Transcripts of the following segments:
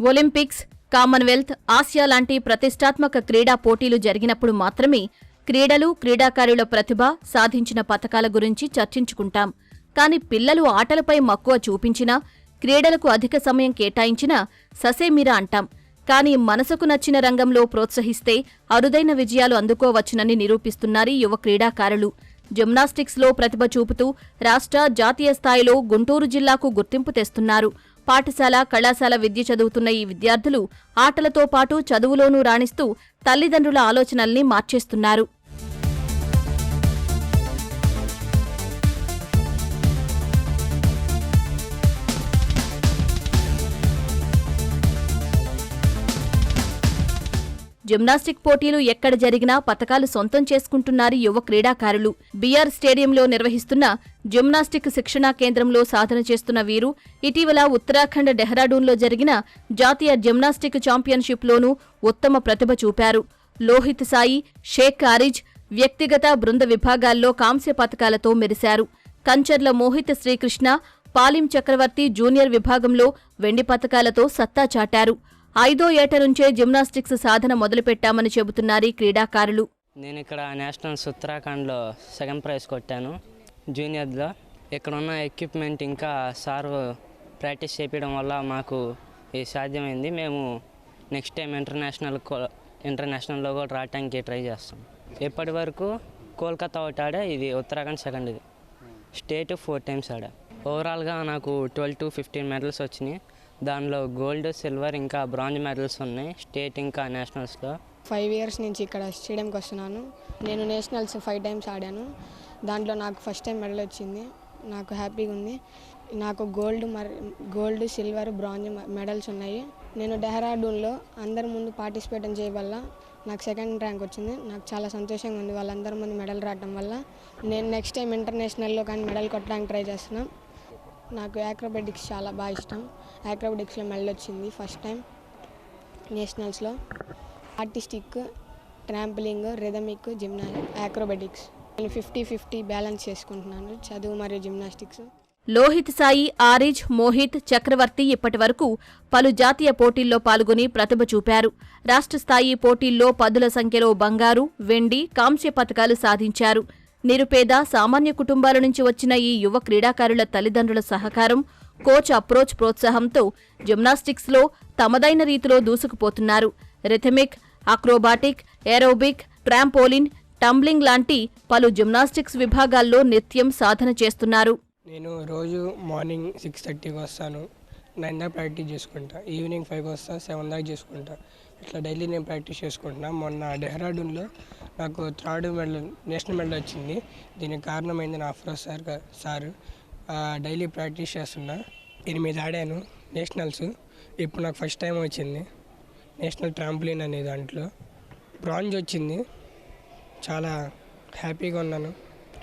Olympics Commonwealth Asia లాంటి ప్రతిష్టాత్మక క్రీడా పోటీలు జరిగినప్పుడు మాత్రమే క్రీడలు క్రీడాకారుల ప్రతిభ సాధించిన పథకాల గురించి చర్చించుకుంటాం. కాని పిల్లలు ఆటలపై మక్కువ చూపించినా క్రీడలకు అధిక సమయం కేటాయించినా ససేమిరా అంటాం. కానీ మనసుకు నచ్చిన రంగంలో ప్రోత్సహిస్తే అరుదైన విజయాలు అందుకోవచ్చునని నిరూపిస్తున్నారు యువ క్రీడాకారులు. జిమ్నాస్టిక్స్లో ప్రతిభ చూపుతూ రాష్ట్ర జాతీయ స్థాయిలో గుంటూరు జిల్లాకు గుర్తింపు తెస్తున్నారు. పాఠశాల కళాశాల విద్య చదువుతున్న ఈ విద్యార్థులు ఆటలతో పాటు చదువులోనూ రాణిస్తూ తల్లిదండ్రుల ఆలోచనల్ని మార్చేస్తున్నారు. జిమ్నాస్టిక్ పోటీలు ఎక్కడ జరిగినా పతకాలు సొంతం చేసుకుంటున్నారు యువ క్రీడాకారులు. బీఆర్ స్టేడియంలో నిర్వహిస్తున్న జిమ్నాస్టిక్ శిక్షణా కేంద్రంలో సాధన చేస్తున్న వీరు ఇటీవల ఉత్తరాఖండ్ డెహ్రాడూన్లో జరిగిన జాతీయ జిమ్నాస్టిక్ ఛాంపియన్షిప్లోనూ ఉత్తమ ప్రతిభ చూపారు. లోహిత్ సాయి షేక్ ఆరిజ్ వ్యక్తిగత బృంద విభాగాల్లో కాంస్య పతకాలతో మెరిశారు. కంచర్ల మోహిత్ శ్రీకృష్ణ పాలిం చక్రవర్తి జూనియర్ విభాగంలో వెండి పతకాలతో సత్తా చాటారు. ఐదో ఏట నుంచే జిమ్నాస్టిక్స్ సాధన మొదలుపెట్టామని చెబుతున్నారు క్రీడాకారులు. నేను ఇక్కడ నేషనల్స్ ఉత్తరాఖండ్లో సెకండ్ ప్రైజ్ కొట్టాను. జూనియర్లో ఇక్కడ ఉన్న ఎక్విప్మెంట్ ఇంకా సార్ ప్రాక్టీస్ చేపించడం వల్ల మాకు ఇది సాధ్యమైంది. మేము నెక్స్ట్ టైం ఇంటర్నేషనల్ ఇంటర్నేషనల్లో కూడా రావడానికి ట్రై చేస్తాం. ఇప్పటి వరకు కోల్కతా ఒకటి ఆడా ఇది ఉత్తరాఖండ్ సెకండ్ ఇది. స్టేట్ ఫోర్ టైమ్స్ ఆడా. ఓవరాల్గా నాకు ట్వెల్వ్ టు ఫిఫ్టీన్ మెడల్స్ వచ్చినాయి. దానిలో గోల్డ్ సిల్వర్ ఇంకా బ్రాంజ్ మెడల్స్ ఉన్నాయి స్టేట్ ఇంకా నేషనల్స్లో. ఫైవ్ ఇయర్స్ నుంచి ఇక్కడ స్టేడియంకి వస్తున్నాను. నేను నేషనల్స్ ఫైవ్ టైమ్స్ ఆడాను. దాంట్లో నాకు ఫస్ట్ టైం మెడల్ వచ్చింది. నాకు హ్యాపీగా ఉంది. నాకు గోల్డ్ మరి గోల్డ్ సిల్వర్ బ్రాంజ్ మెడల్స్ ఉన్నాయి. నేను డెహ్రాడూన్లో అందరి ముందు పార్టిసిపేట్ చేయవల్ల నాకు సెకండ్ ర్యాంక్ వచ్చింది. నాకు చాలా సంతోషంగా ఉంది. వాళ్ళందరి ముందు మెడల్ రావడం వల్ల నేను నెక్స్ట్ టైం ఇంటర్నేషనల్లో కానీ మెడల్ కొట్టడానికి ట్రై చేస్తున్నాను నాకు యాక్రోబెటిక్స్ చాలా బాగా ఇష్టం. యాక్రోబెటిక్స్లో మెడల్ వచ్చింది ఫస్ట్ టైం నేషనల్స్లో. ఆర్టిస్టిక్ ట్రాంప్లింగ్ రిథమిక్ జిమ్నా యాక్రోబెటిక్స్. నేను ఫిఫ్టీ ఫిఫ్టీ బ్యాలెన్స్ చేసుకుంటున్నాను చదువు మరియు జిమ్నాస్టిక్స్. లోహిత్ సాయి ఆరిజ్ మోహిత్ చక్రవర్తి ఇప్పటి వరకు పలు జాతీయ పోటీల్లో పాల్గొని ప్రతిభ చూపారు. రాష్ట్ర స్థాయి పోటీల్లో పదుల సంఖ్యలో బంగారు వెండి కాంస్య పతకాలు సాధించారు. నిరుపేద సామాన్య కుటుంబాల నుంచి వచ్చిన ఈ యువ క్రీడాకారుల తల్లిదండ్రుల సహకారం కోచ్ అప్రోచ్ ప్రోత్సాహంతో జిమ్నాస్టిక్స్లో తమదైన రీతిలో దూసుకుపోతున్నారు. Rhythmic acrobatic aerobic trampoline tumbling లాంటి పలు జిమ్నాస్టిక్స్ విభాగాల్లో నిత్యం సాధన చేస్తున్నారు. నేను రోజు మార్నింగ్ సిక్స్ థర్టీకి వస్తాను. నైన్ దాకా ప్రాక్టీస్ చేసుకుంటా. ఈవినింగ్ ఫైవ్కి వస్తా సెవెన్ దాకా చేసుకుంటా. ఇట్లా డైలీ నేను ప్రాక్టీస్ చేసుకుంటున్నా. మొన్న డెహ్రాడూన్లో నాకు థర్డ్ మెడల్ నేషనల్ మెడల్ వచ్చింది. దీనికి కారణమైంది నా Afroz sir sir. Sir daily practice చేస్తున్నా. ఎనిమిది ఆడాను. నేషనల్స్. ఇప్పుడు నాకు ఫస్ట్ టైం వచ్చింది. నేషనల్ ట్రాంప్లిన్ అనే దాంట్లో. బ్రాంజ్ వచ్చింది. చాలా హ్యాపీగా ఉన్నాను.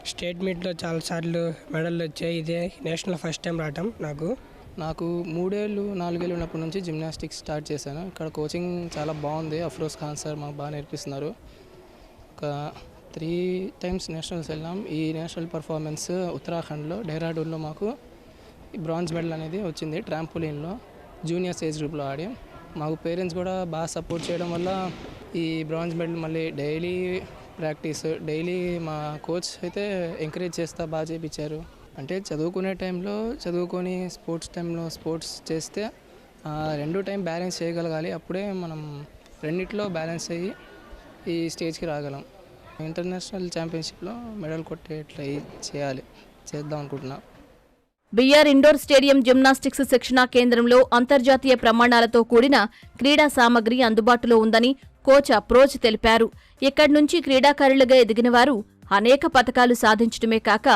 స్టేట్ మీట్లో చాలాసార్లు మెడల్ వచ్చాయి. ఇదే నేషనల్ ఫస్ట్ టైం రావటం నాకు. నాకు మూడేళ్ళు నాలుగేళ్ళు ఉన్నప్పటి నుంచి జిమ్నాస్టిక్స్ స్టార్ట్ చేశాను. ఇక్కడ కోచింగ్ చాలా బాగుంది. అఫ్రోజ్ ఖాన్ సార్ మాకు బాగా నేర్పిస్తున్నారు. ఒక త్రీ టైమ్స్ నేషనల్స్ వెళ్ళాం. ఈ నేషనల్ పర్ఫార్మెన్స్ ఉత్తరాఖండ్లో డెహ్రాడూన్లో మాకు ఈ బ్రాంజ్ మెడల్ అనేది వచ్చింది ట్రాంపోలిన్లో. జూనియర్స్ ఏజ్ గ్రూప్లో ఆడి మాకు పేరెంట్స్ కూడా బాగా సపోర్ట్ చేయడం వల్ల ఈ బ్రాంజ్ మెడల్ మళ్ళీ డైలీ ప్రాక్టీస్ డైలీ మా కోచ్ అయితే ఎంకరేజ్ చేస్తా బాగా చేయించారు అంటే చదువుకునే టైంలో చదువుకొని స్పోర్ట్స్ టైంలో స్పోర్ట్స్ చేస్తే రెండు టైం బ్యాలెన్స్ చేయగలగాలి. అప్పుడే మనం రెండిట్లో బ్యాలెన్స్ అయ్యి ఈ స్టేజ్కి రాగలం. ఇంటర్నేషనల్ ఛాంపియన్షిప్లో మెడల్ కొట్టే ట్రై చేయాలి. చేద్దాం అనుకుంటున్నా. బిఆర్ ఇండోర్ స్టేడియం జిమ్నాస్టిక్స్ శిక్షణా కేంద్రంలో అంతర్జాతీయ ప్రమాణాలతో కూడిన క్రీడా సామగ్రి అందుబాటులో ఉందని కోచ్ అప్రోచ్ తెలిపారు. ఇక్కడి నుంచి క్రీడాకారులుగా ఎదిగిన వారు అనేక పథకాలు సాధించడమే కాక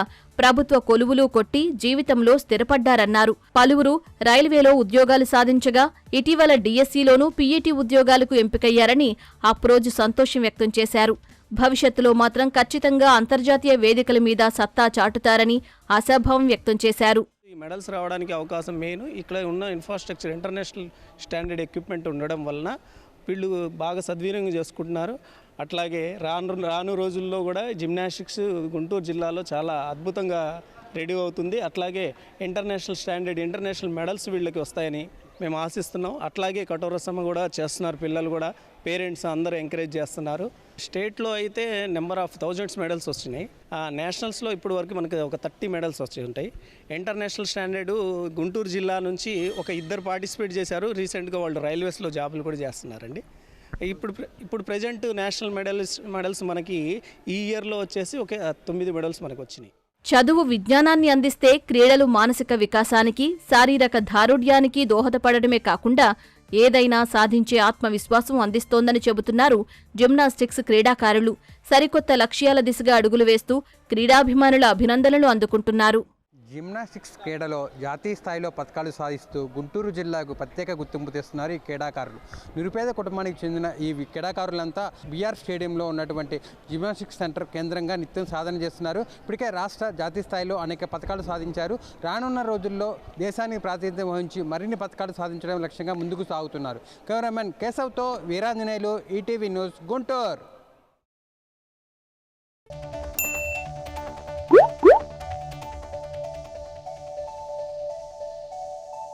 ప్రభుత్వ కొలువులు కొట్టి జీవితంలో స్థిరపడ్డారన్నారు. పలువురు రైల్వేలో ఉద్యోగాలు సాధించగా ఇటీవల డీఎస్సీలోనూ పీఈటీ ఉద్యోగాలకు ఎంపికయ్యారని అప్రోజు సంతోషం వ్యక్తం చేశారు. భవిష్యత్తులో మాత్రం ఖచ్చితంగా అంతర్జాతీయ వేదికల మీద సత్తా చాటుతారని ఆశాభావం వ్యక్తం చేశారు. ఈ మెడల్స్ రావడానికి అవకాశం మెయిన్. ఇక్కడ ఉన్న ఇన్ఫ్రాస్ట్రక్చర్ ఇంటర్నేషనల్ స్టాండర్డ్ ఎక్విప్మెంట్ ఉండడం వలన వీళ్ళు బాగా సద్వినియోగం చేసుకుంటున్నారు. అట్లాగే రాను రాను రోజుల్లో కూడా జిమ్నాస్టిక్స్ గుంటూరు జిల్లాలో చాలా అద్భుతంగా రెడీ అవుతుంది. అట్లాగే ఇంటర్నేషనల్ స్టాండర్డ్ ఇంటర్నేషనల్ మెడల్స్ వీళ్ళకి వస్తాయని మేము ఆశిస్తున్నాం. అట్లాగే కఠోరసమ్మ కూడా చేస్తున్నారు పిల్లలు కూడా. పేరెంట్స్ అందరూ ఎంకరేజ్ చేస్తున్నారు. స్టేట్లో అయితే నెంబర్ ఆఫ్ థౌజండ్స్ మెడల్స్ వచ్చినాయి. ఆ నేషనల్స్లో ఇప్పుడు వరకు మనకి ఒక థర్టీ మెడల్స్ వచ్చి ఉంటాయి. ఇంటర్నేషనల్ స్టాండర్డు గుంటూరు జిల్లా నుంచి ఒక ఇద్దరు పార్టిసిపేట్ చేశారు. రీసెంట్గా వాళ్ళు రైల్వేస్లో జాబులు కూడా చేస్తున్నారండి. ఇప్పుడు ఇప్పుడు ప్రజెంట్ నేషనల్ మెడల్స్ మెడల్స్ మనకి ఈ ఇయర్లో వచ్చేసి ఒక తొమ్మిది మెడల్స్ మనకు వచ్చినాయి చదువు విజ్ఞానాన్ని అందిస్తే క్రీడలు మానసిక వికాసానికి శారీరక దారుఢ్యానికి దోహదపడడమే కాకుండా ఏదైనా సాధించే ఆత్మవిశ్వాసం అందిస్తోందని చెబుతున్నారు జిమ్నాస్టిక్స్ క్రీడాకారులు. సరికొత్త లక్ష్యాల దిశగా అడుగులు వేస్తూ క్రీడాభిమానుల అభినందనలు అందుకుంటున్నారు. జిమ్నాస్టిక్స్ క్రీడలో జాతీయ స్థాయిలో పథకాలు సాధిస్తూ గుంటూరు జిల్లాకు ప్రత్యేక గుర్తింపు తెస్తున్నారు ఈ క్రీడాకారులు. నిరుపేద కుటుంబానికి చెందిన ఈ క్రీడాకారులంతా బీఆర్ స్టేడియంలో ఉన్నటువంటి జిమ్నాస్టిక్స్ సెంటర్ కేంద్రంగా నిత్యం సాధన చేస్తున్నారు. ఇప్పటికే రాష్ట్ర జాతీయ స్థాయిలో అనేక పథకాలు సాధించారు. రానున్న రోజుల్లో దేశానికి ప్రాతినిధ్యం వహించి మరిన్ని పథకాలు సాధించడం లక్ష్యంగా ముందుకు సాగుతున్నారు. కెమెరామెన్ కేశవ్తో వీరాంజనేయులు ఈటీవీ న్యూస్ గుంటూరు.